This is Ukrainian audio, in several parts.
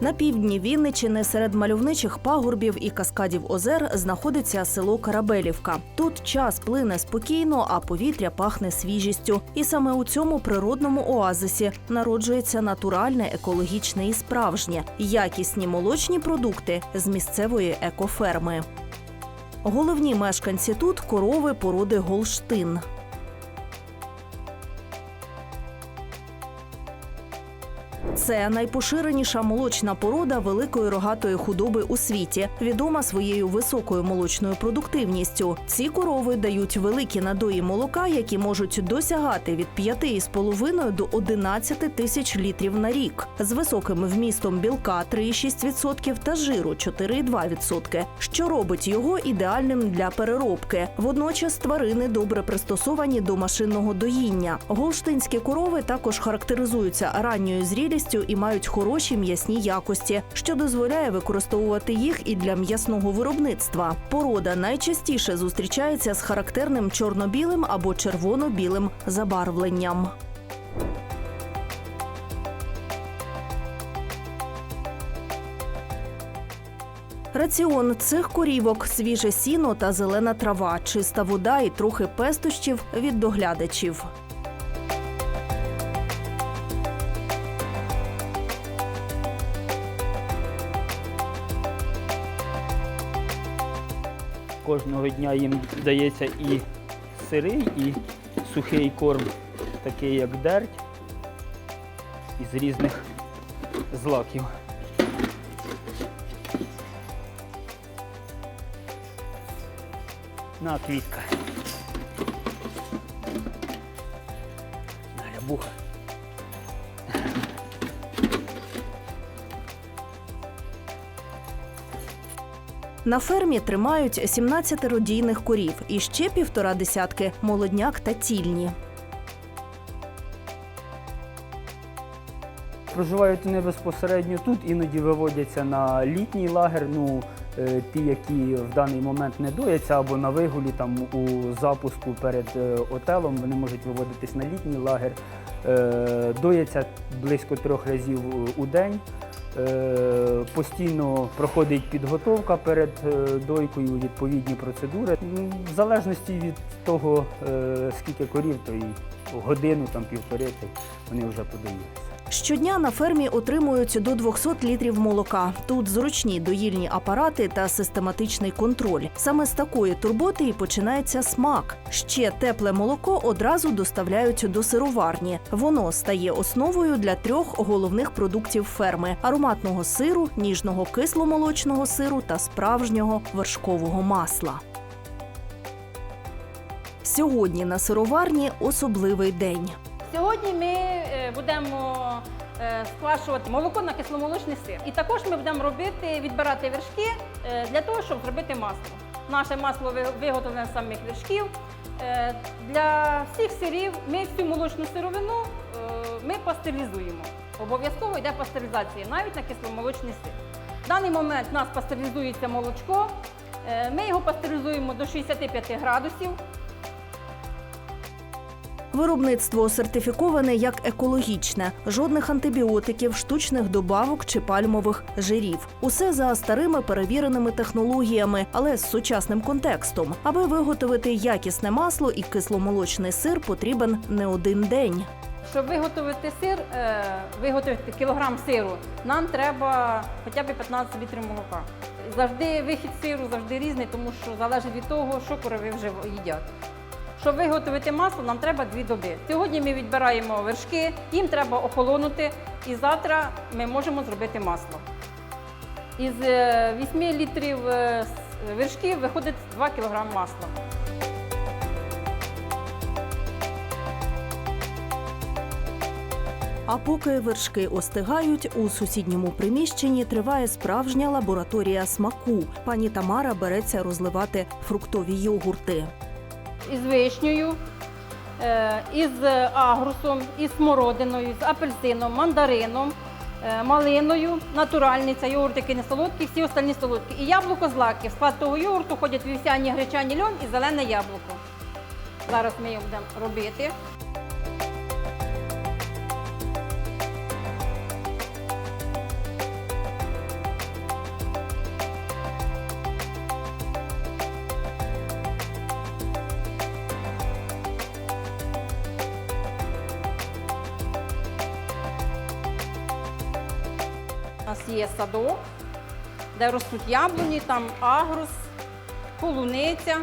На півдні Вінничини серед мальовничих пагорбів і каскадів озер знаходиться село Карабелівка. Тут час плине спокійно, а повітря пахне свіжістю. І саме у цьому природному оазисі народжується натуральне, екологічне і справжнє якісні молочні продукти з місцевої екоферми. Головні мешканці тут корови породи Голштин. Це найпоширеніша молочна порода великої рогатої худоби у світі, відома своєю високою молочною продуктивністю. Ці корови дають великі надої молока, які можуть досягати від 5,5 до 11 тисяч літрів на рік, з високим вмістом білка 3,6% та жиру 4,2%, що робить його ідеальним для переробки. Водночас тварини добре пристосовані до машинного доїння. Голштинські корови також характеризуються ранньою зрілістю і мають хороші м'ясні якості, що дозволяє використовувати їх і для м'ясного виробництва. Порода найчастіше зустрічається з характерним чорно-білим або червоно-білим забарвленням. Раціон цих корівок свіже сіно та зелена трава, чиста вода і трохи пестощів від доглядачів. Кожного дня їм дається і сирий, і сухий корм, такий як дерть, із різних злаків. На квітка. На На фермі тримають 17 родійних корів і ще півтора десятки молодняк та тільні. Проживають вони безпосередньо тут, іноді виводяться на літній лагер. Ну, е, ті, які в даний момент не дояться, або на вигулі там у запуску перед е, отелом, вони можуть виводитись на літній лагер. Е, Дояться близько трьох разів у день. Е, Постійно проходить підготовка перед е, дойкою, відповідні процедури. В залежності від того, е, скільки корів, то і годину, там півтори, то вони вже подаються. Щодня на фермі отримують до 200 літрів молока. Тут зручні доїльні апарати та систематичний контроль. Саме з такої турботи і починається смак. Ще тепле молоко одразу доставляють до сироварні. Воно стає основою для трьох головних продуктів ферми: ароматного сиру, ніжного кисломолочного сиру та справжнього вершкового масла. Сьогодні на сироварні особливий день. Сьогодні ми е, будемо е, сквашувати молоко на кисломолочний сир. І також ми будемо робити, відбирати вершки е, для того, щоб зробити масло. Наше масло виготовлене з самих вершків. Для всіх сирів ми всю молочну сировину ми пастеризуємо. Обов'язково йде пастеризація навіть на кисломолочний сир. В даний момент у нас пастеризується молочко. Ми його пастеризуємо до 65 градусів. Виробництво сертифіковане як екологічне, жодних антибіотиків, штучних добавок чи пальмових жирів. Усе за старими перевіреними технологіями, але з сучасним контекстом. Аби виготовити якісне масло і кисломолочний сир, потрібен не один день. Щоб виготовити сир, е, виготовити кілограм сиру, нам треба хоча б 15 літрів молока. Завжди вихід сиру завжди різний, тому що залежить від того, що корови вже їдять. Щоб виготовити масло, нам треба дві доби. Сьогодні ми відбираємо вершки, їм треба охолонути, і завтра ми можемо зробити масло. Із 8 літрів е, вершків виходить 2 кг масла. А поки вершки остигають, у сусідньому приміщенні триває справжня лабораторія смаку. Пані Тамара береться розливати фруктові йогурти. Із вишнею, е, із агрусом, із смородиною, з апельсином, мандарином, е, малиною, натуральний, це йогурт, який не солодкий, всі остальні солодкі. І яблуко з лаки. В склад того йогурту ходять вівсяні, гречані льон і зелене яблуко. Зараз ми його будемо робити. Є садок, де ростуть яблуні, там агрус, полуниця.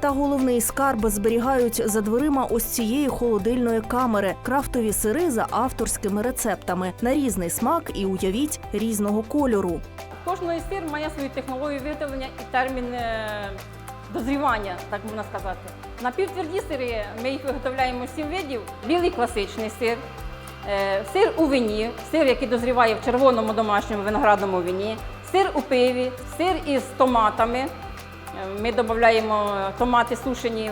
Та головний скарб зберігають за дверима ось цієї холодильної камери, крафтові сири за авторськими рецептами на різний смак і уявіть різного кольору. Кожний сир має свою технологію виготовлення і термін е, дозрівання, так можна сказати. Напівтверді сири ми їх виготовляємо сім видів: білий класичний сир, сир у вині, сир, який дозріває в червоному домашньому виноградному вині, сир у пиві, сир із томатами. Е, Ми додаємо томати сушені,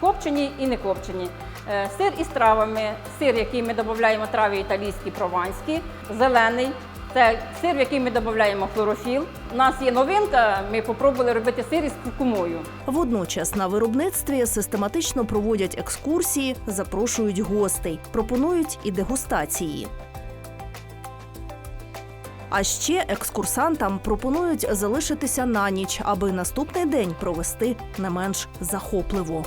копчені і не копчені. Е, Сир із травами, сир, який ми додаємо трави італійські, прованські, зелений. Це сир, в який ми додаємо хлорофіл. У нас є новинка, ми спробували робити сир із куркумою. Водночас на виробництві систематично проводять екскурсії, запрошують гостей, пропонують і дегустації. А ще екскурсантам пропонують залишитися на ніч, аби наступний день провести не менш захопливо.